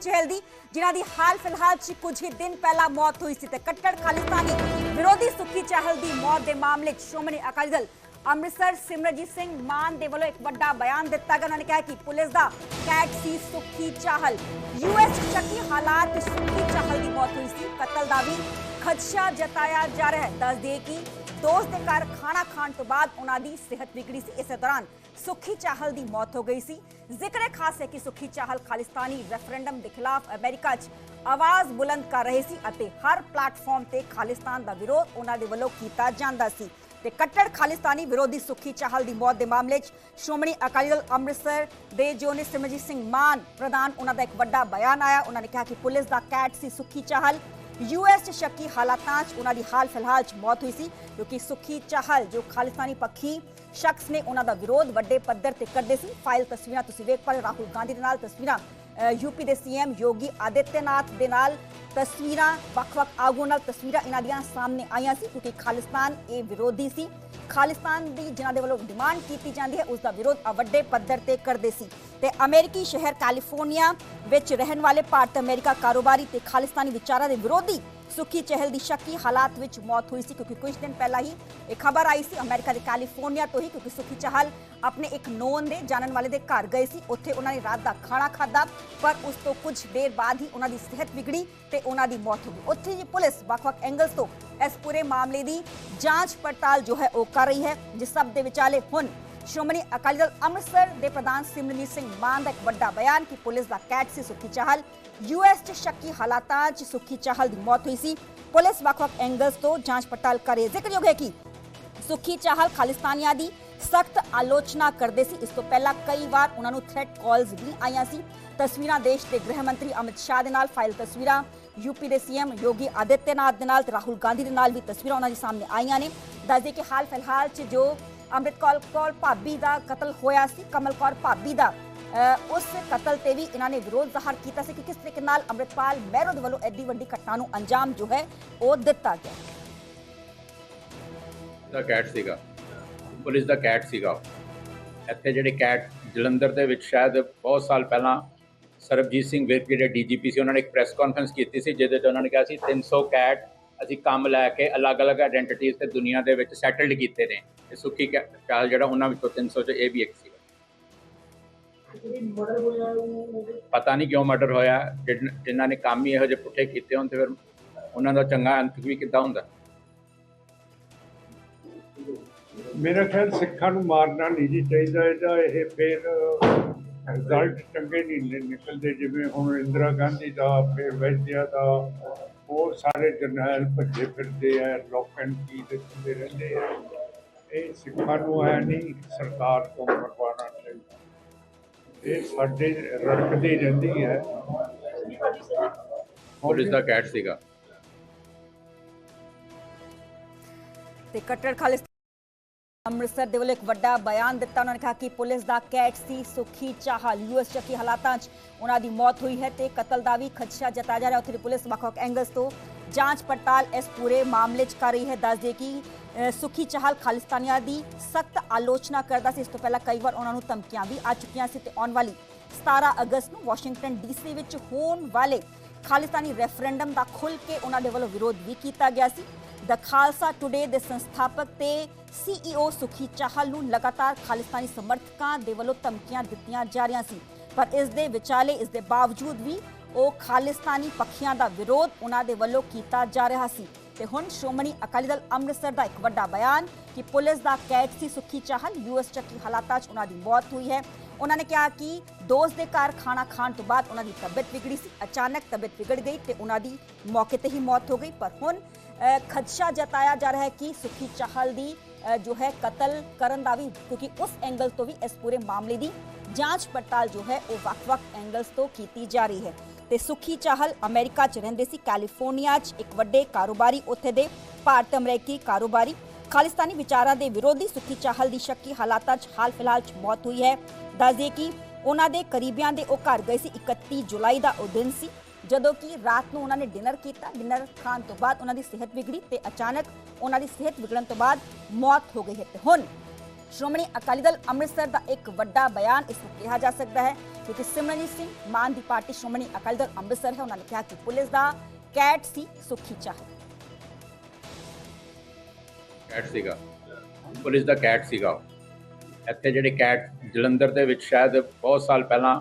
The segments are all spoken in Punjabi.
ਚਹਿਲ ਦੀ ਜਿਨ੍ਹਾਂ ਦੀ ਹਾਲ ਫਿਲਹਾਲ 'ਚ ਕੁਝ ਹੀ ਦਿਨ ਪਹਿਲਾਂ ਮੌਤ ਹੋਈ ਸੀ ਤੇ ਕੱਟੜ ਖਾਲਿਸਤਾਨੀ ਵਿਰੋਧੀ ਸੁਖੀ ਚਹਿਲ ਦੀ ਮੌਤ ਦੇ ਮਾਮਲੇ 'ਚ ਸ਼੍ਰੋਮਣੀ ਅਕਾਲੀ ਦਲ ਅੰਮ੍ਰਿਤਸਰ ਸਿਮਰਜੀਤ ਸਿੰਘ ਮਾਨ ਦੇ ਵੱਲੋਂ ਇੱਕ ਵੱਡਾ ਬਿਆਨ ਦਿੱਤਾ ਗਿਆ। ਉਹਨਾਂ ਨੇ ਕਿਹਾ ਕਿ ਪੁਲਿਸ ਦਾ ਕੈਟ ਸੀ ਸੁਖੀ ਚਾਹਲ। ਯੂਐਸ ਸ਼ੱਕੀ ਹਾਲਾਤ 'ਚ ਚਾਹਲ ਦੀ ਮੌਤ ਹੋਈ ਸੀ। ਕਤਲ ਦਾ ਵੀ ਖਦਸ਼ਾ ਜਤਾਇਆ ਜਾ ਰਿਹਾ ਹੈ। ਦੱਸ ਦਈਏ ਕਿ ਦੋਸਤ ਦੇ ਘਰ ਖਾਣਾ ਖਾਣ ਤੋਂ ਬਾਅਦ ਉਹਨਾਂ ਦੀ ਸਿਹਤ ਵਿਗੜੀ ਸੀ। ਇਸੇ ਦੌਰਾਨ ਸੁਖੀ ਚਾਹਲ ਦੀ ਮੌਤ ਹੋ ਗਈ ਸੀ। ਜ਼ਿਕਰ ਖਾਸ ਹੈ ਕਿ ਸੁਖੀ ਚਾਹਲ ਖਾਲਿਸਤਾਨੀ ਰੈਫਰੈਂਡਮ ਦੇ ਖਿਲਾਫ ਅਮਰੀਕਾ 'ਚ ਆਵਾਜ਼ ਬੁਲੰਦ ਕਰ ਰਹੇ ਸੀ ਅਤੇ ਹਰ ਪਲੇਟਫਾਰਮ ਤੇ ਖਾਲਿਸਤਾਨ ਦਾ ਵਿਰੋਧ ਉਹਨਾਂ ਦੇ ਵੱਲੋਂ ਕੀਤਾ ਜਾਂਦਾ ਸੀ। ਤੇ ਕੱਟੜ ਖਾਲਿਸਤਾਨੀ ਵਿਰੋਧੀ ਸੁਖੀ ਚਾਹਲ ਦੀ ਮੌਤ ਦੇ ਮਾਮਲੇ 'ਚ ਸ਼੍ਰੋਮਣੀ ਅਕਾਲੀ ਦਲ ਅੰਮ੍ਰਿਤਸਰ ਦੇ ਜੋ ਨੇ ਸਿਮਰਜੀਤ ਸਿੰਘ ਮਾਨ ਪ੍ਰਧਾਨ ਉਹਨਾਂ ਦਾ ਇੱਕ ਵੱਡਾ ਬਿਆਨ ਆਇਆ। ਉਹਨਾਂ ਨੇ ਕਿਹਾ ਕਿ ਪੁਲਿਸ ਦਾ ਕੈਟ ਸੀ ਸੁਖੀ ਚਾਹਲ। ਯੂਐਸ 'ਚ ਸ਼ੱਕੀ ਹਾਲਾਤਾਂ 'ਚ ਉਹਨਾਂ ਦੀ ਹਾਲ ਫਿਲਹਾਲ 'ਚ ਮੌਤ ਹੋਈ ਸੀ ਕਿਉਂਕਿ ਸੁਖੀ ਚਾਹਲ ਜੋ ਖਾਲਿਸਤਾਨੀ ਪੱਖੀ ਸ਼ਖਸ ਨੇ ਉਹਨਾਂ ਦਾ ਵਿਰੋਧ ਵੱਡੇ ਪੱਧਰ ਤੇ ਕਰਦੇ ਸੀ। ਫਾਈਲ ਤਸਵੀਰਾਂ ਤੁਸੀਂ ਵੇਖ ਪਾ ਰਹੇ ਹੋ, ਰਾਹੁਲ ਗਾਂਧੀ ਦੇ ਨਾਲ ਤਸਵੀਰਾਂ ਯੂਪੀ ਦੇ ਸੀਐਮ ਯੋਗੀ ਆਦਿੱਤਿਆਨਾਥ ਦੇ ਨਾਲ ਤਸਵੀਰਾਂ, ਵੱਖ-ਵੱਖ ਆਗੂਆਂ ਨਾਲ ਤਸਵੀਰਾਂ ਇਹਨਾਂ ਦੀਆਂ ਸਾਹਮਣੇ ਆਈਆਂ ਸੀ, ਕਿਉਂਕਿ ਖਾਲਿਸਤਾਨ ਇਹ ਵਿਰੋਧੀ ਸੀ। ਖਾਲਿਸਤਾਨ ਦੀ ਜਿਨ੍ਹਾਂ ਦੇ ਵੱਲੋਂ ਡਿਮਾਂਡ ਕੀਤੀ ਜਾਂਦੀ ਹੈ ਉਸ ਦਾ ਵਿਰੋਧ ਵੱਡੇ ਪੱਧਰ ਤੇ ਕਰਦੇ ਸੀ। ਤੇ ਅਮਰੀਕੀ ਸ਼ਹਿਰ ਕੈਲੀਫੋਰਨੀਆ ਵਿੱਚ ਰਹਿਣ ਵਾਲੇ ਭਾਰਤ ਅਮਰੀਕਾ ਕਾਰੋਬਾਰੀ ਤੇ ਖਾਲਿਸਤਾਨੀ ਵਿਚਾਰਾਂ ਦੇ ਵਿਰੋਧੀ ਸੁਖੀ ਚਹਿਲ ਦੀ ਸ਼ੱਕੀ ਹਾਲਾਤ ਵਿੱਚ ਮੌਤ ਹੋਈ ਸੀ ਕਿਉਂਕਿ ਕੁਝ ਦਿਨ ਪਹਿਲਾਂ ਹੀ ਇਹ ਖਬਰ ਆਈ ਸੀ ਅਮਰੀਕਾ ਦੇ ਕੈਲੀਫੋਰਨੀਆ ਤੋਂ ਹੀ ਕਿਉਂਕਿ ਸੁਖੀ ਚਹਿਲ ਆਪਣੇ ਇੱਕ ਨੋਨ ਦੇ ਜਾਣਨ ਵਾਲੇ ਦੇ ਘਰ ਗਏ ਸੀ। ਉੱਥੇ ਉਹਨਾਂ ਨੇ ਰਾਤ ਦਾ ਖਾਣਾ ਖਾਧਾ, ਪਰ ਉਸ ਤੋਂ ਕੁਝ ਦੇਰ ਬਾਅਦ ਹੀ ਉਹਨਾਂ ਦੀ ਸਿਹਤ ਵਿਗੜੀ ਤੇ ਉਹਨਾਂ ਦੀ ਮੌਤ ਹੋ ਗਈ। ਉੱਥੇ ਹੀ ਪੁਲਿਸ ਵੱਖ-ਵੱਖ ਐਂਗਲਸ ਤੋਂ ਇਸ ਪੂਰੇ ਮਾਮਲੇ ਦੀ ਜਾਂਚ ਪੜਤਾਲ ਜੋ ਹੈ ਉਹ ਕਰ ਰਹੀ ਹੈ, ਜਿਸ ਸਭ ਦੇ ਵਿਚਾਲੇ ਹੁਣ ਸ਼੍ਰੋਮਣੀ ਅਕਾਲੀ ਦਲ ਅੰਮ੍ਰਿਤਸਰ ਦੇ ਪ੍ਰਧਾਨ ਸਿਮਰਨਜੀਤ ਸਿੰਘ ਮਾਨ ਦਾ ਇੱਕ ਵੱਡਾ ਬਿਆਨ ਕਿ ਪੁਲਿਸ ਦਾ ਕੈਟ ਸੀ ਸੁਖੀ ਚਾਹਲ। ਯੂਐਸ 'ਚ ਸ਼ੱਕੀ ਹਾਲਾਤਾਂ 'ਚ ਸੁਖੀ ਚਾਹਲ ਦੀ ਮੌਤ ਹੋਈ ਸੀ। ਪੁਲਿਸ ਵੱਖ-ਵੱਖ ਐਂਗਲਸ ਤੋਂ ਜਾਂਚ ਪੜਤਾਲ ਕਰ ਜ਼ਿਕਰਯੋਗ ਹੈ। ਕਿ ਸੁਖੀ ਚਾਹਲ ਖਾਲਿਸਤਾਨੀਆਂ ਦੀ ਸਖਤ ਆਲੋਚਨਾ ਕਰਦੇ ਸੀ। ਇਸ ਤੋਂ ਪਹਿਲਾਂ ਕਈ ਵਾਰ ਉਹਨਾਂ ਨੂੰ ਥ੍ਰੈਟ ਕਾਲਸ ਵੀ ਆਈਆਂ ਸੀ। ਤਸਵੀਰਾਂ ਦੇਸ਼ ਦੇ ਗ੍ਰਹਿ ਮੰਤਰੀ ਅਮਿਤ ਸ਼ਾਹ ਦੇ ਨਾਲ, ਫਾਈਲ ਤਸਵੀਰਾਂ ਯੂਪੀ ਦੇ ਸੀਐਮ ਯੋਗੀ ਆਦਿੱਤਿਆਨਾਥ ਦੇ ਨਾਲ ਤੇ ਰਾਹੁਲ ਗਾਂਧੀ ਦੇ ਨਾਲ ਵੀ ਤਸਵੀਰਾਂ ਉਹਨਾਂ ਦੇ ਸਾਹਮਣੇ ਆਈਆਂ ਨੇ। ਦੱਸਦੇ ਕਿ ਹਾਲ ਫਿਲਹਾਲ 'ਚ ਜੋ ਅੰਮ੍ਰਿਤ ਕੌਰ ਭਾਬੀ ਦਾ ਕਤਲ ਹੋਇਆ ਸੀ, ਕਮਲ ਕੌਰ ਭਾਬੀ ਦਾ। ਉਸ ਕਤਲ ਤੇ ਵੀ ਇਹਨਾਂ ਨੇ ਵਿਰੋਧ ਜ਼ਾਹਰ ਕੀਤਾ ਸੀ ਕਿ ਕਿਸ ਤਰੀਕੇ ਨਾਲ ਅੰਮ੍ਰਿਤਪਾਲ ਮਹਿਰੋ ਵੱਲੋਂ ਐਡੀ ਵੱਡੀ ਘਟਨਾ ਨੂੰ ਅੰਜਾਮ ਜੋ ਹੈ, ਉਹ ਦਿੱਤਾ ਗਿਆ। ਦਾ ਕੈਟ ਸੀਗਾ। ਪੁਲਿਸ ਦਾ ਕੈਟ ਸੀਗਾ। ਇੱਥੇ ਜਿਹੜੇ ਕੈਟ ਜਲੰਧਰ ਦੇ ਵਿੱਚ ਸ਼ਾਇਦ ਬਹੁਤ ਸਾਲ ਪਹਿਲਾਂ ਸਰਬਜੀਤ ਸਿੰਘ ਵਿਰਕ, ਜਿਹੜੇ ਡੀਜੀਪੀ ਸੀ, ਉਹਨਾਂ ਨੇ ਇੱਕ ਪ੍ਰੈਸ ਕਾਨਫਰੰਸ ਕੀਤੀ ਸੀ, ਜਿਹਦੇ 'ਚ ਉਹਨਾਂ ਨੇ ਕਿਹਾ ਸੀ 300 ਕੈਟ ਅਸੀਂ ਕੰਮ ਲੈ ਕੇ ਅਲੱਗ-ਅਲੱਗ ਆਇਡੈਂਟੀਜ਼ ਤੇ ਦੁਨੀਆ ਦੇ ਵਿੱਚ ਸੈਟਲਡ ਕੀਤੇ ਨੇ। ਤੇ ਸੁੱਖੀ ਕੈ- ਜਿਹੜਾ ਉਹਨਾਂ ਵਿੱਚੋਂ 300 'ਚ ਇਹ ਵੀ ਇੱਕ ਸੀਗਾ। ਪਤਾ ਨਹੀਂ ਕਿਉਂ ਮਰਡਰ ਹੋਇਆ। ਜਿਨ੍ਹਾਂ ਨੇ ਕੰਮ ਹੀ ਇਹੋ ਜਿਹੇ ਪੁੱਠੇ ਕੀਤੇ ਹੋਣ ਤੇ ਫਿਰ ਉਹਨਾਂ ਦਾ ਚੰਗਾ ਅੰਤ ਵੀ ਕਿੱਦਾਂ ਹੁੰਦਾ? ਮੇਰਾ ਖਿਆਲ ਸਿੱਖਾਂ ਨੂੰ ਮਾਰਨਾ ਨਹੀਂ ਜੀ ਚਾਹੀਦਾ ਇਹਦਾ। ਇਹ ਫਿਰ ਰਿਜ਼ਲਟ ਚੰਗੇ ਨਹੀਂ ਨਿਕਲਦੇ। ਜਿਵੇਂ ਹੁਣ ਇੰਦਰਾ ਗਾਂਧੀ ਦਾ, ਫਿਰ ਵੈਦਿਆ ਦਾ ਹੋਰ ਸਾਰੇ ਜਰਨੈਲ ਭੱਜੇ ਫਿਰਦੇ ਆ ਲੋਕਾਂ ਨੂੰ ਕੀ ਦਿਖਦੇ ਰਹਿੰਦੇ ਆ। ਇਹ ਸਿੱਖਾਂ ਨੂੰ ਹੈ ਨਹੀਂ ਸਰਕਾਰ ਤੋਂ ਮਰਵਾਉਣਾ ਚਾਹੀਦਾ। ਇਹ ਸਾਡੇ ਰੜਕਦੀ ਰਹਿੰਦੀ ਹੈ। ਪੁਲਿਸ ਦਾ ਕੈਟ ਸੀਗਾ। ਤੇ ਕੱਟੜ ਖਾਲਿਸਤਾਨ ਅੰਮ੍ਰਿਤਸਰ ਦੇ ਵੱਲੋਂ ਇੱਕ ਵੱਡਾ ਬਿਆਨ ਦਿੱਤਾ। ਉਹਨਾਂ ਨੇ ਕਿਹਾ ਕਿ ਪੁਲਿਸ ਦਾ ਕੈਟ ਸੀ ਸੁਖੀ ਚਾਹਲ ਯੂਐਸ ਚੱਕੀ ਹਾਲਾਤਾਂ 'ਚ ਉਹਨਾਂ ਦੀ ਮੌਤ ਹੋਈ ਹੈ ਤੇ ਕਤਲ ਦਾ ਵੀ ਖਦਸ਼ਾ ਜਤਾਇਆ ਜਾ ਰਿਹਾ। ਉੱਥੇ ਪੁਲਿਸ ਵੱਖ-ਵੱਖ ਐਂਗਲਸ ਤੋਂ ਜਾਂਚ ਪੜਤਾਲ ਇਸ ਪੂਰੇ ਮਾਮਲੇ 'ਚ ਕਰ ਰਹੀ ਹੈ। ਦੱਸ ਦੇ ਕਿ ਅ, ਸੁਖੀ ਚਾਹਲ ਖਾਲਿਸਤਾਨੀਆਂ ਦੀ ਸਖਤ ਆਲੋਚਨਾ ਕਰਦਾ ਸੀ। ਇਸ ਤੋਂ ਪਹਿਲਾਂ ਕਈ ਵਾਰ ਉਹਨਾਂ ਨੂੰ ਧਮਕੀਆਂ ਵੀ ਆ ਚੁੱਕੀਆਂ ਸੀ ਤੇ ਆਉਣ ਵਾਲੀ 17 ਅਗਸਤ ਨੂੰ ਵਾਸ਼ਿੰਗਟਨ ਡੀਸੀ ਵਿੱਚ ਹੋਣ ਵਾਲੇ ਖਾਲਿਸਤਾਨੀ ਰੈਫਰੈਂਡਮ ਦਾ ਖੁੱਲ ਕੇ ਉਹਨਾਂ ਦੇ ਵੱਲੋਂ ਵਿਰੋਧ ਵੀ ਕੀਤਾ ਗਿਆ ਸੀ। ਦ ਖਾਲਸਾ ਟੁਡੇ ਦੇ ਸੰਸਥਾਪਕ ਤੇ ਸੀਈਓ ਸੁਖੀ ਚਾਹਲ ਨੂੰ ਲਗਾਤਾਰ ਖਾਲਿਸਤਾਨੀ ਸਮਰਥਕਾਂ ਦੇ ਵੱਲੋਂ ਧਮਕੀਆਂ ਦਿੱਤੀਆਂ ਜਾ ਰਹੀਆਂ ਸੀ। ਪਰ ਇਸ ਦੇ ਵਿਚਾਲੇ, ਇਸ ਦੇ ਬਾਵਜੂਦ ਵੀ ਉਹ ਖਾਲਿਸਤਾਨੀ ਪੱਖੀਆਂ ਦਾ ਵਿਰੋਧ ਉਹਨਾਂ ਦੇ ਵੱਲੋਂ ਕੀਤਾ ਜਾ ਰਿਹਾ ਸੀ। ਤੇ ਹੁਣ ਸ਼੍ਰੋਮਣੀ ਅਕਾਲੀ ਦਲ ਅੰਮ੍ਰਿਤਸਰ ਦਾ ਇੱਕ ਵੱਡਾ ਬਿਆਨ ਕਿ ਪੁਲਿਸ ਦਾ ਕੈਦ ਸੀ ਸੁਖੀ ਚਾਹਲ ਯੂਐਸ ਚੱਕੀ ਹਾਲਾਤਾਂ 'ਚ ਉਹਨਾਂ ਦੀ ਮੌਤ ਹੋਈ ਹੈ। ਉਹਨਾਂ ਨੇ ਕਿਹਾ ਕਿ ਦੋਸਤ ਦੇ ਘਰ ਖਾਣਾ ਖਾਣ ਤੋਂ ਬਾਅਦ ਉਹਨਾਂ ਦੀ ਤਬੀਅਤ ਵਿਗੜੀ ਸੀ। ਅਚਾਨਕ ਤਬੀਅਤ ਵਿਗੜ ਗਈ ਤੇ ਉਹਨਾਂ ਦੀ ਮੌਕੇ ਤੇ ਹੀ ਮੌਤ ਹੋ ਗਈ। ਪਰ ਹੁਣ ਖਦਸ਼ਾ ਜਤਾਇਆ ਜਾ ਰਿਹਾ ਹੈ ਕਿ ਸੁਖੀ ਚਾਹਲ ਦੀ ਜੋ ਹੈ ਕਤਲ ਕਰਨ ਦਾ ਵੀ, ਕਿਉਂਕਿ ਉਸ ਐਂਗਲ ਤੋਂ ਵੀ ਇਸ ਪੂਰੇ ਮਾਮਲੇ ਦੀ ਜਾਂਚ ਪੜਤਾਲ ਜੋ ਹੈ ਉਹ ਵੱਖ-ਵੱਖ ਐਂਗਲਸ ਤੋਂ ਕੀਤੀ ਜਾ ਰਹੀ ਹੈ। ਤੇ ਸੁਖੀ ਚਾਹਲ ਅਮਰੀਕਾ 'ਚ ਰਹਿੰਦੇ ਸੀ, ਕੈਲੀਫੋਰਨੀਆ 'ਚ ਇੱਕ ਵੱਡੇ ਕਾਰੋਬਾਰੀ ਉੱਥੇ ਦੇ ਭਾਰਤ ਅਮਰੀਕੀ ਕਾਰੋਬਾਰੀ। ਖਾਲਿਸਤਾਨੀ ਵਿਚਾਰਾਂ ਦੇ ਵਿਰੋਧੀ ਸੁਖੀ ਚਾਹਲ ਦੀ ਸ਼ੱਕੀ ਹਾਲਾਤਾਂ 'ਚ ਹਾਲ ਫਿਲਹਾਲ 'ਚ ਮੌਤ ਹੋਈ ਹੈ। ਦੱਸ ਦਈਏ ਕਿ ਉਹਨਾਂ ਦੇ ਕਰੀਬੀਆਂ ਦੇ ਉਹ ਘਰ ਗਏ ਸੀ 31 ਜੁਲਾਈ ਦਾ ਉਹ ਦਿਨ ਸੀ, ਜਦੋਂ ਕਿ ਰਾਤ ਨੂੰ ਉਹਨਾਂ ਨੇ ਡਿਨਰ ਕੀਤਾ। ਡਿਨਰ ਖਾਣ ਤੋਂ ਬਾਅਦ ਉਹਨਾਂ ਦੀ ਸਿਹਤ ਵਿਗੜੀ ਤੇ ਅਚਾਨਕ ਉਹਨਾਂ ਦੀ ਸਿਹਤ ਵਿਗੜਨ ਤੋਂ ਬਾਅਦ ਮੌਤ ਹੋ ਗਈ ਹੈ ਤੇ ਹੁਣ ਸ਼੍ਰੋਮਣੀ ਅਕਾਲੀ ਦਲ ਅੰਮ੍ਰਿਤਸਰ ਦਾ ਇੱਕ ਵੱਡਾ ਬਿਆਨ ਇਸ ਨੂੰ ਕਿਹਾ ਜਾ ਸਕਦਾ ਹੈ ਕਿਉਂਕਿ ਸਿਮਰਨਜੀਤ ਸਿੰਘ ਮਾਨ ਦੀ ਪਾਰਟੀ ਸ਼੍ਰੋਮਣੀ ਅਕਾਲੀ ਦਲ ਅੰਮ੍ਰਿਤਸਰ ਹੈ। ਉਹਨਾਂ ਨੇ ਕਿਹਾ ਕਿ ਪੁਲਿਸ ਦਾ ਕੈਟ ਸੀ, ਸੁਖੀ ਚਾਹਲ ਕੈਟ ਸੀਗਾ। ਪੁਲਿਸ ਦਾ ਕੈਟ ਸੀਗਾ ਇੱਥੇ ਜਿਹੜੇ ਕੈਟ ਜਲੰਧਰ ਦੇ ਵਿੱਚ ਸ਼ਾਇਦ ਬਹੁਤ ਸਾਲ ਪਹਿਲਾਂ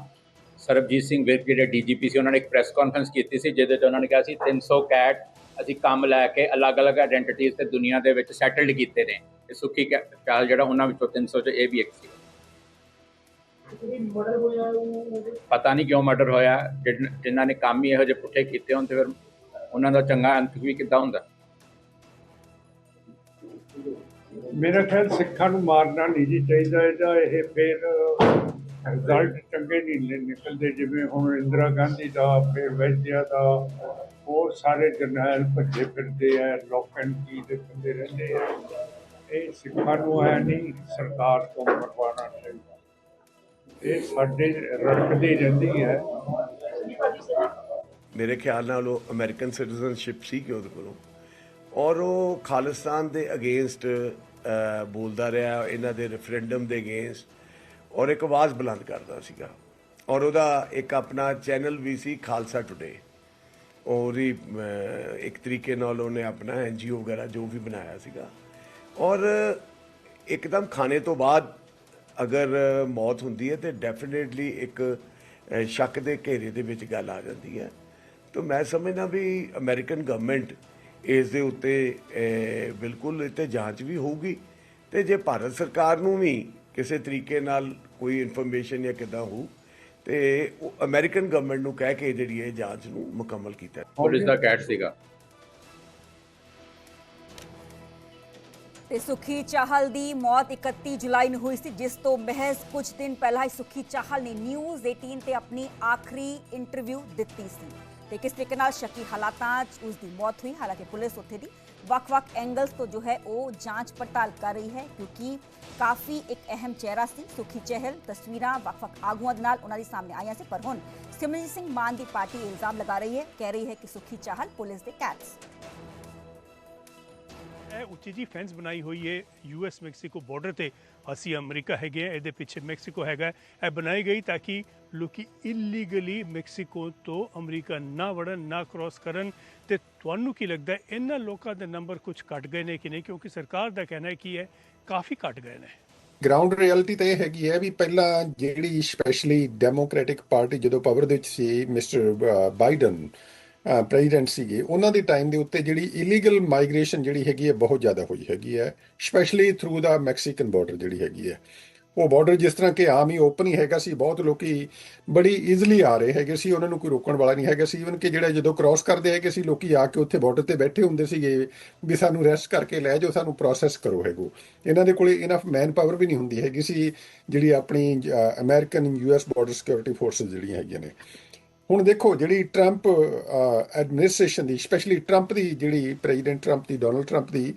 ਸਰਬਜੀਤ ਸਿੰਘ ਵਿਰਕ ਜਿਹੜੇ ਡੀਜੀਪੀ ਸੀ, ਉਹਨਾਂ ਨੇ ਇੱਕ ਪ੍ਰੈਸ ਕਾਨਫਰੰਸ ਕੀਤੀ ਸੀ, ਜਿਹਦੇ 'ਚ ਉਹਨਾਂ ਨੇ ਕਿਹਾ ਸੀ 300 ਕੈਟ ਅਸੀਂ ਕੰਮ ਲੈ ਕੇ ਅਲੱਗ-ਅਲੱਗ ਆਇਡੈਂਟੀਟੀਜ਼ ਤੇ ਦੁਨੀਆ ਦੇ ਵਿੱਚ ਸੈਟਲਡ ਕੀਤੇ ਨੇ। ਇਹ ਸੁੱਖੀ ਕਾਲ ਜਿਹੜਾ ਉਹਨਾਂ ਵਿੱਚੋਂ 300 ਚ ਇਹ ਵੀ ਇੱਕ ਸੀ। ਪਤਾ ਨਹੀਂ ਕਿਉਂ ਮਰਡਰ ਹੋਇਆ, ਜਿਨ- ਜਿਨ੍ਹਾਂ ਨੇ ਕੰਮ ਹੀ ਇਹੋ ਜਿਹੇ ਪੁੱਠੇ ਕੀਤੇ ਹੋਣ ਤੇ ਫਿਰ ਉਹਨਾਂ ਦਾ ਚੰਗਾ ਅੰਤ ਵੀ ਕਿੱਦਾਂ ਹੁੰਦਾ? ਮੇਰਾ ਖਿਆਲ ਸਿੱਖਾਂ ਨੂੰ ਮਾਰਨਾ ਨਹੀਂ ਜੀ ਚਾਹੀਦਾ ਇਹਦਾ, ਇਹ ਫਿਰ ਰਿਜ਼ਲਟ ਚੰਗੇ ਨਹੀਂ ਨਿਕਲਦੇ ਜਿਵੇਂ ਹੁਣ ਇੰਦਰਾ ਗਾਂਧੀ ਦਾ, ਫਿਰ ਵੈਦਿਆ ਦਾ ਹੋਰ ਸਾਰੇ ਜਰਨੈਲ ਭੱਜੇ ਫਿਰਦੇ ਆ ਲੋਕਾਂ ਕੀ ਦੇ ਬੰਦੇ ਰਹਿੰਦੇ ਆ। ਇਹ ਸਿੱਖਾਂ ਨੂੰ ਹੈ ਨਹੀਂ ਸਰਕਾਰ ਤੋਂ ਮਰਵਾਉਣਾ ਚਾਹੀਦਾ। ਇਹ ਸਾਡੇ ਰੱਖਦੀ ਰਹਿੰਦੀ ਹੈ ਮੇਰੇ ਖਿਆਲ ਨਾਲ ਉਹ ਅਮਰੀਕਨ ਸਿਟੀਜ਼ਨਸ਼ਿਪ ਸੀ ਕਿ ਉਹਦੇ ਕੋਲੋਂ। ਔਰ ਉਹ ਖਾਲਿਸਤਾਨ ਦੇ ਅਗੇਂਸਟ ਬੋਲਦਾ ਰਿਹਾ ਇਹਨਾਂ ਦੇ ਰੈਫਰੈਂਡਮ ਦੇ ਅਗੇਂਸਟ ਔਰ ਇੱਕ ਆਵਾਜ਼ ਬੁਲੰਦ ਕਰਦਾ ਸੀਗਾ। ਔਰ ਉਹਦਾ ਇੱਕ ਆਪਣਾ ਚੈਨਲ ਵੀ ਸੀ ਖਾਲਸਾ ਟੁਡੇ ਉਹਦੀ ਇੱਕ ਤਰੀਕੇ ਨਾਲ ਉਹਨੇ ਆਪਣਾ ਐਨਜੀਓ ਵਗੈਰਾ ਜੋ ਵੀ ਬਣਾਇਆ ਸੀਗਾ। ਔਰ ਇੱਕਦਮ ਖਾਣੇ ਤੋਂ ਬਾਅਦ ਅਗਰ ਮੌਤ ਹੁੰਦੀ ਹੈ ਤੇ ਡੈਫੀਨਿਟਲੀ ਇੱਕ ਸ਼ੱਕ ਦੇ ਘੇਰੇ ਦੇ ਵਿੱਚ ਗੱਲ ਆ ਜਾਂਦੀ ਹੈ। ਤਾਂ ਮੈਂ ਸਮਝਦਾ ਵੀ ਅਮਰੀਕਨ ਗਵਰਨਮੈਂਟ ਇਸ ਦੇ ਉੱਤੇ ਬਿਲਕੁਲ ਇੱਥੇ ਜਾਂਚ ਵੀ ਹੋਊਗੀ। ਤੇ ਜੇ ਭਾਰਤ ਸਰਕਾਰ ਨੂੰ ਵੀ ਕਿਸੇ ਤਰੀਕੇ ਨਾਲ ਕੋਈ ਇਨਫੋਰਮੇਸ਼ਨ ਜਾਂ ਕਿਦਾਂ ਹੋ ਤੇ ਉਹ ਅਮਰੀਕਨ ਗਵਰਨਮੈਂਟ ਨੂੰ ਕਹਿ ਕੇ ਜਿਹੜੀ ਇਹ ਜਾਂਚ ਨੂੰ ਮੁਕੰਮਲ ਕੀਤਾ ਪੁਲਿਸ ਦਾ ਕੈਟ ਸੀਗਾ। ਤੇ ਸੁਖੀ ਚਾਹਲ ਦੀ ਮੌਤ 31 ਜੁਲਾਈ ਨੂੰ ਹੋਈ ਸੀ ਜਿਸ ਤੋਂ ਮਹਿਜ਼ ਕੁਝ ਦਿਨ ਪਹਿਲਾਂ ਹੀ ਸੁਖੀ ਚਾਹਲ ਨੇ ਨਿਊਜ਼ 18 ਤੇ ਆਪਣੀ ਆਖਰੀ ਇੰਟਰਵਿਊ ਦਿੱਤੀ ਸੀ। ਤੇ ਕਿਸ ਤਰੀਕੇ ਨਾਲ ਸ਼ੱਕੀ ਹਾਲਾਤਾਂ 'ਚ ਉਸ ਦੀ ਮੌਤ ਹੋਈ, ਹਾਲਾਂਕਿ ਪੁਲਿਸ ਉੱਥੇ ਦੀ ਵੱਖ-ਵੱਖ ਐਂਗਲਸ ਤੋਂ ਜੋ ਹੈ ਉਹ ਜਾਂਚ ਪੜਤਾਲ ਕਰ ਰਹੀ ਹੈ, ਕਿਉਂਕਿ ਕਾਫੀ ਇੱਕ ਅਹਿਮ ਚਿਹਰਾ ਸੀ, ਸੁਖੀ ਚਹਿਲ, ਤਸਵੀਰਾਂ ਵੱਖ-ਵੱਖ ਆਗੂਆਂ ਦੇ ਨਾਲ ਉਹਨਾਂ ਦੀ ਸਾਹਮਣੇ ਆਈਆਂ ਸੀ, ਪਰ ਹੁਣ ਸਿਮਰਜੀਤ ਸਿੰਘ ਮਾਨ ਦੀ ਪਾਰਟੀ ਇਲਜ਼ਾਮ ਲਗਾ ਰਹੀ ਹੈ, ਕਹਿ ਰਹੀ ਹੈ ਕਿ ਸੁਖੀ ਚਾਹਲ ਪੁਲਿਸ ਦੇ ਕੈਟਸ ਇਹ ਉੱਚੀ ਜੀ ਫੈਂਸ ਬਣਾਈ ਹੋਈ ਹੈ ਯੂਐਸ ਮੈਕਸੀਕੋ ਬਾਰਡਰ ਤੇ। ਅਸੀਂ ਅਮਰੀਕਾ ਹੈਗੇ ਆ ਇਹਦੇ ਪਿੱਛੇ ਮੈਕਸੀਕੋ ਹੈਗਾ ਇਹ ਬਣਾਈ ਗਈ ਤਾਂ ਕਿ ਲੋਕੀ ਇਲੀਗਲੀ ਮੈਕਸੀਕੋ ਤੋਂ ਅਮਰੀਕਾ ਨਾ ਵੜਨ, ਨਾ ਕ੍ਰਾਸ ਕਰਨ। ਤੇ ਤੁਹਾਨੂੰ ਕੀ ਲੱਗਦਾ ਇਹਨਾਂ ਲੋਕਾਂ ਦੇ ਨੰਬਰ ਕੁਝ ਘਟ ਗਏ ਨੇ ਕਿ ਨਹੀਂ? ਕਿਉਂਕਿ ਸਰਕਾਰ ਦਾ ਕਹਿਣਾ ਹੈ ਕਿ ਇਹ ਕਾਫੀ ਘਟ ਗਏ ਨੇ। ਗਰਾਊਂਡ ਰਿਐਲਿਟੀ ਤਾਂ ਇਹ ਹੈਗੀ ਹੈ ਵੀ ਪਹਿਲਾਂ ਜਿਹੜੀ ਸਪੈਸ਼ਲੀ ਡੈਮੋਕ੍ਰੈਟਿਕ ਪਾਰਟੀ ਜਦੋਂ ਪਾਵਰ ਦੇ ਵਿੱਚ ਸੀ ਮਿਸਟਰ ਬਾਈਡਨ ਪ੍ਰੈਜ਼ੀਡੈਂਟ ਸੀਗੇ, ਉਹਨਾਂ ਦੇ ਟਾਈਮ ਦੇ ਉੱਤੇ ਜਿਹੜੀ ਇਲੀਗਲ ਮਾਈਗ੍ਰੇਸ਼ਨ ਜਿਹੜੀ ਹੈਗੀ ਹੈ, ਬਹੁਤ ਜ਼ਿਆਦਾ ਹੋਈ ਹੈਗੀ ਹੈ ਸਪੈਸ਼ਲੀ ਥਰੂ ਦਾ ਮੈਕਸੀਕਨ ਬਾਰਡਰ ਜਿਹੜੀ ਹੈਗੀ ਹੈ। ਉਹ ਬਾਰਡਰ ਜਿਸ ਤਰ੍ਹਾਂ ਕਿ ਆਮ ਹੀ ਓਪਨ ਹੀ ਹੈਗਾ ਸੀ, ਬਹੁਤ ਲੋਕੀ ਬੜੀ ਈਜ਼ਲੀ ਆ ਰਹੇ ਹੈਗੇ ਸੀ, ਉਹਨਾਂ ਨੂੰ ਕੋਈ ਰੋਕਣ ਵਾਲਾ ਨਹੀਂ ਹੈਗਾ ਸੀ। ਇਵਨ ਕਿ ਜਿਹੜਾ ਜਦੋਂ ਕ੍ਰਾਸ ਕਰਦੇ ਹੈਗੇ ਸੀ, ਲੋਕੀ ਆ ਕੇ ਉੱਥੇ ਬਾਰਡਰ ਤੇ ਬੈਠੇ ਹੁੰਦੇ ਸੀਗੇ, ਵੀ ਸਾਨੂੰ ਰੈਸਟ ਕਰਕੇ ਲੈ ਜਾਓ, ਸਾਨੂੰ ਪ੍ਰੋਸੈਸ ਕਰੋ ਹੈਗੋ। ਇਹਨਾਂ ਦੇ ਕੋਲੇ ਇਨਫ ਮੈਨ ਪਾਵਰ ਵੀ ਨਹੀਂ ਹੁੰਦੀ ਹੈਗੀ ਸੀ, ਜਿਹੜੀ ਆਪਣੀ American US border security forces ਜਿਹੜੀਆਂ ਹੈਗੀਆਂ ਨੇ। ਹੁਣ ਦੇਖੋ, ਜਿਹੜੀ ਟਰੰਪ ਐਡਮਿਨਿਸਟ੍ਰੇਸ਼ਨ ਦੀ ਸਪੈਸ਼ਲੀ ਟਰੰਪ ਦੀ ਜਿਹੜੀ ਪ੍ਰੈਜ਼ੀਡੈਂਟ ਟਰੰਪ ਦੀ ਡੋਨਲਡ ਟਰੰਪ ਦੀ,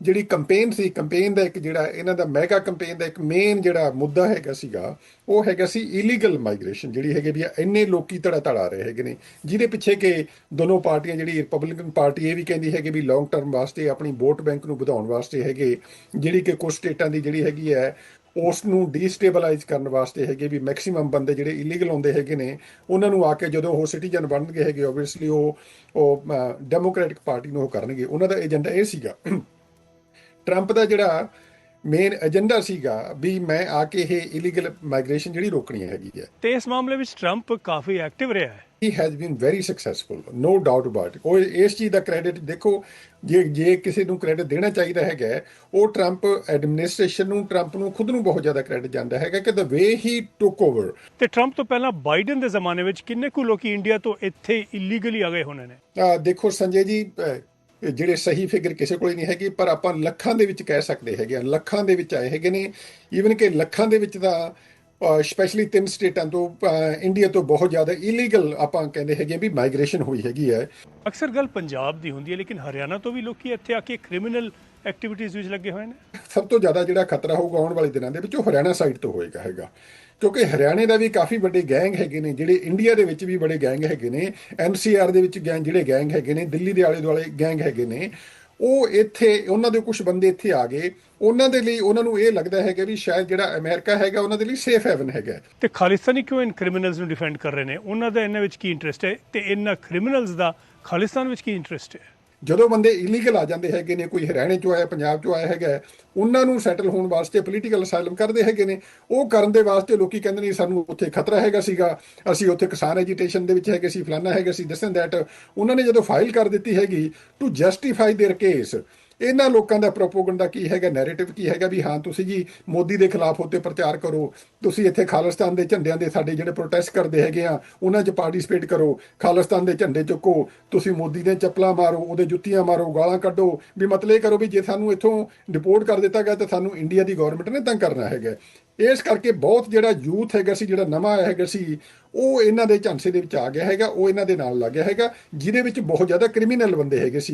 ਜਿਹੜੀ ਕੰਪੇਨ ਸੀ ਕੰਪੇਨ ਦਾ ਇੱਕ ਜਿਹੜਾ ਇਹਨਾਂ ਦਾ ਮੈਗਾ ਕੰਪੇਨ ਦਾ ਇੱਕ ਮੇਨ ਜਿਹੜਾ ਮੁੱਦਾ ਹੈਗਾ ਸੀਗਾ, ਉਹ ਹੈਗਾ ਸੀ ਇਲੀਗਲ ਮਾਈਗ੍ਰੇਸ਼ਨ ਜਿਹੜੀ ਹੈਗੇ ਵੀ ਇੰਨੇ ਲੋਕੀ ਧੜਾ ਧੜਾ ਰਹੇ ਹੈਗੇ ਨੇ, ਜਿਹਦੇ ਪਿੱਛੇ ਕਿ ਦੋਨੋਂ ਪਾਰਟੀਆਂ ਜਿਹੜੀ ਰਿਪਬਲਿਕਨ ਪਾਰਟੀ ਇਹ ਵੀ ਕਹਿੰਦੀ ਹੈਗੀ ਵੀ ਲੌਂਗ ਟਰਮ ਵਾਸਤੇ ਆਪਣੀ ਵੋਟ ਬੈਂਕ ਨੂੰ ਵਧਾਉਣ ਵਾਸਤੇ ਹੈਗੇ, ਜਿਹੜੀ ਕਿ ਕੁਝ ਸਟੇਟਾਂ ਦੀ ਜਿਹੜੀ ਹੈਗੀ ਹੈ ਉਸ ਨੂੰ ਡੀਸਟੇਬਲਾਈਜ਼ ਕਰਨ ਵਾਸਤੇ ਹੈਗੇ ਵੀ ਮੈਕਸਿਮਮ ਬੰਦੇ ਜਿਹੜੇ ਇਲੀਗਲ ਆਉਂਦੇ ਹੈਗੇ ਨੇ, ਉਹਨਾਂ ਨੂੰ ਆ ਕੇ ਜਦੋਂ ਉਹ ਸਿਟੀਜ਼ਨ ਬਣਨਗੇ ਹੈਗੇ ਆਬਵੀਅਸਲੀ ਉਹ ਉਹ ਡੈਮੋਕ੍ਰੈਟਿਕ ਪਾਰਟੀ ਨੂੰ ਉਹ ਕਰਨਗੇ। ਉਹਨਾਂ ਦਾ ਏਜੰਡਾ ਇਹ ਸੀਗਾ ਟਰੰਪ ਦਾ ਜਿਹੜਾ ਮੇਨ ਏਜੰਡਾ ਸੀਗਾ ਵੀ ਮੈਂ ਆ ਕੇ ਇਹ ਇਲੀਗਲ ਮਾਈਗ੍ਰੇਸ਼ਨ ਜਿਹੜੀ ਰੋਕਣੀ ਹੈਗੀ ਹੈ। ਤੇ ਇਸ ਮਾਮਲੇ ਵਿੱਚ ਟਰੰਪ ਕਾਫੀ ਐਕਟਿਵ ਰਿਹਾ ਹੈ। He has been very successful no doubt about ਉਹ ਇਸ ਚੀਜ਼ ਦਾ ਕ੍ਰੈਡਿਟ ਦੇਖੋ ਜੇ ਜੇ ਕਿਸੇ ਨੂੰ ਕ੍ਰੈਡਿਟ ਦੇਣਾ ਚਾਹੀਦਾ ਹੈਗਾ ਉਹ ਟਰੰਪ ਐਡਮਿਨਿਸਟ੍ਰੇਸ਼ਨ ਨੂੰ ਟਰੰਪ ਨੂੰ ਖੁਦ ਨੂੰ ਬਹੁਤ ਜ਼ਿਆਦਾ ਕ੍ਰੈਡਿਟ ਜਾਂਦਾ ਹੈਗਾ ਕਿ ਦ ਵੇ ਹੀ ਟੁਕ ਓਵਰ ਤੇ ਟਰੰਪ ਤੋਂ ਪਹਿਲਾਂ ਬਾਈਡਨ ਦੇ ਜ਼ਮਾਨੇ ਵਿੱਚ ਕਿੰਨੇ ਕੁ ਲੋਕੀ ਇੰਡੀਆ ਤੋਂ ਇੱਥੇ ਇਲੀਗਲੀ ਆ ਗਏ ਹੋਣੇ ਨੇ? ਦੇਖੋ ਸੰਜੇ ਜੀ ਜਿਹੜੇ ਸਹੀ ਫਿਗਰ ਕਿਸੇ ਕੋਲ ਨਹੀਂ ਹੈਗੀ ਪਰ ਆਪਾਂ ਲੱਖਾਂ ਦੇ ਵਿੱਚ ਕਹਿ ਸਕਦੇ ਹੈਗੇ ਲੱਖਾਂ ਦੇ ਵਿੱਚ ਆਏ ਹੈਗੇ ਨੇ। ਈਵਨ ਕਿ ਲੱਖਾਂ ਦੇ ਵਿੱਚ ਦਾ ਸਪੈਸ਼ਲੀ ਤਿੰਨ ਸਟੇਟਾਂ ਤੋਂ ਇੰਡੀਆ ਤੋਂ ਬਹੁਤ ਜ਼ਿਆਦਾ ਇਲੀਗਲ ਆਪਾਂ ਕਹਿੰਦੇ ਹੈਗੇ ਵੀ ਮਾਈਗ੍ਰੇਸ਼ਨ ਹੋਈ ਹੈਗੀ ਹੈ। ਅਕਸਰ ਗੱਲ ਪੰਜਾਬ ਦੀ ਹੁੰਦੀ ਹੈ ਲੇਕਿਨ ਹਰਿਆਣਾ ਤੋਂ ਵੀ ਲੋਕੀ ਇੱਥੇ ਆ ਕੇ ਕ੍ਰਿਮੀਨਲ ਐਕਟੀਵਿਟੀਜ਼ ਵਿੱਚ ਲੱਗੇ ਹੋਏ ਨੇ। ਸਭ ਤੋਂ ਜ਼ਿਆਦਾ ਜਿਹੜਾ ਖਤਰਾ ਹੋਊਗਾ ਆਉਣ ਵਾਲੇ ਦਿਨਾਂ ਦੇ ਵਿੱਚ ਉਹ ਹਰਿਆਣਾ ਸਾਈਡ ਤੋਂ ਹੋਏਗਾ ਹੈਗਾ। ਕਿਉਂਕਿ ਹਰਿਆਣੇ ਦਾ ਵੀ ਕਾਫੀ ਵੱਡੇ ਗੈਂਗ ਹੈਗੇ ਨੇ ਜਿਹੜੇ ਇੰਡੀਆ ਦੇ ਵਿੱਚ ਵੀ ਬੜੇ ਗੈਂਗ ਹੈਗੇ ਨੇ ਐਨਸੀਆਰ ਦੇ ਵਿੱਚ ਗੈਂਗ ਜਿਹੜੇ ਗੈਂਗ ਹੈਗੇ ਨੇ ਦਿੱਲੀ ਦੇ ਆਲੇ ਦੁਆਲੇ ਗੈਂਗ ਹੈਗੇ ਨੇ। ਉਹ ਇੱਥੇ, ਉਹਨਾਂ ਦੇ ਕੁਝ ਬੰਦੇ ਇੱਥੇ ਆ ਗਏ। ਉਹਨਾਂ ਦੇ ਲਈ ਉਹਨਾਂ ਨੂੰ ਇਹ ਲੱਗਦਾ ਹੈਗਾ ਵੀ ਸ਼ਾਇਦ ਜਿਹੜਾ ਅਮਰੀਕਾ ਹੈਗਾ, ਉਹਨਾਂ ਦੇ ਲਈ ਸੇਫ ਹੈਵਨ ਹੈਗਾ। ਤੇ ਖਾਲਿਸਤਾਨੀ ਕਿਉਂ ਇਨ ਕ੍ਰਿਮੀਨਲਸ ਨੂੰ ਡਿਫੈਂਡ ਕਰ ਰਹੇ ਨੇ? ਉਹਨਾਂ ਦਾ ਇਹਨਾਂ ਵਿੱਚ ਕੀ ਇੰਟਰਸਟ ਹੈ? ਤੇ ਇਹਨਾਂ ਕ੍ਰਿਮੀਨਲਸ ਦਾ ਖਾਲਿਸਤਾਨ ਵਿੱਚ ਕੀ ਇੰਟਰਸਟ ਹੈ? ਜਦੋਂ ਬੰਦੇ ਇਲੀਗਲ ਆ ਜਾਂਦੇ ਹੈਗੇ ਨੇ ਕੋਈ ਹਰਿਆਣੇ ਚੋਂ ਆਇਆ ਪੰਜਾਬ ਚੋਂ ਆਇਆ ਹੈਗਾ ਹੈ, ਉਹਨਾਂ ਨੂੰ ਸੈਟਲ ਹੋਣ ਵਾਸਤੇ ਪੋਲੀਟੀਕਲ ਅਸਾਈਲਮ ਕਰਦੇ ਹੈਗੇ ਨੇ ਉਹ ਕਰਨ ਦੇ ਵਾਸਤੇ ਲੋਕੀ ਕਹਿੰਦੇ ਨੇ ਸਾਨੂੰ ਉੱਥੇ ਖਤਰਾ ਹੈਗਾ ਸੀਗਾ ਅਸੀਂ ਉੱਥੇ ਕਿਸਾਨ ਐਜੀਟੇਸ਼ਨ ਦੇ ਵਿੱਚ ਹੈਗੇ ਸੀ ਫਲਾਨਾ ਹੈਗਾ ਸੀ ਦਿਸ ਐਂਡ ਦੈਟ ਉਹਨਾਂ ਨੇ ਜਦੋਂ ਫਾਈਲ ਕਰ ਦਿੱਤੀ ਹੈਗੀ ਟੂ ਜਸਟੀਫਾਈ देयर ਕੇਸ ਇਹਨਾਂ ਲੋਕਾਂ ਦਾ ਪ੍ਰੋਪੋਗੈਂਡਾ ਕੀ ਹੈਗਾ ਨੈਰੇਟਿਵ ਕੀ ਹੈਗਾ ਵੀ ਹਾਂ, ਤੁਸੀਂ ਜੀ ਮੋਦੀ ਦੇ ਖਿਲਾਫ ਉੱਤੇ ਪ੍ਰਚਾਰ ਕਰੋ, ਤੁਸੀਂ ਇੱਥੇ ਖਾਲਿਸਤਾਨ ਦੇ ਝੰਡਿਆਂ ਦੇ ਸਾਡੇ ਜਿਹੜੇ ਪ੍ਰੋਟੈਸਟ ਕਰਦੇ ਹੈਗੇ ਆ, ਉਹਨਾਂ 'ਚ ਪਾਰਟਿਸਿਪੇਟ ਕਰੋ, ਖਾਲਿਸਤਾਨ ਦੇ ਝੰਡੇ ਚੁੱਕੋ, ਤੁਸੀਂ ਮੋਦੀ ਦੇ ਚੱਪਲਾਂ ਮਾਰੋ, ਉਹਦੇ ਜੁੱਤੀਆਂ ਮਾਰੋ, ਗਾਲਾਂ ਕੱਢੋ, ਵੀ ਮਤਲਬ ਇਹ ਕਰੋ ਵੀ ਜੇ ਸਾਨੂੰ ਇੱਥੋਂ ਡਿਪੋਰਟ ਕਰ ਦਿੱਤਾ ਗਿਆ ਤਾਂ ਸਾਨੂੰ ਇੰਡੀਆ ਦੀ ਗਵਰਨਮੈਂਟ ਨੇ ਤੰਗ ਕਰਨਾ ਹੈਗਾ। ਇਸ ਕਰਕੇ ਬਹੁਤ ਜਿਹੜਾ ਯੂਥ ਹੈਗਾ ਸੀ, ਜਿਹੜਾ ਨਵਾਂ ਆਇਆ ਹੈਗਾ ਸੀ, ਉਹ ਇਹਨਾਂ ਦੇ ਝਾਂਸੇ ਦੇ ਵਿੱਚ ਆ ਗਿਆ ਹੈਗਾ, ਉਹ ਇਹਨਾਂ ਦੇ ਨਾਲ ਲੱਗ ਗਿਆ ਹੈਗਾ, ਜਿਹਦੇ ਵਿੱਚ ਬਹੁਤ ਜ਼ਿਆਦਾ ਕ੍ਰਿਮੀਨਲ ਬੰਦੇ ਹੈਗੇ ਸੀ।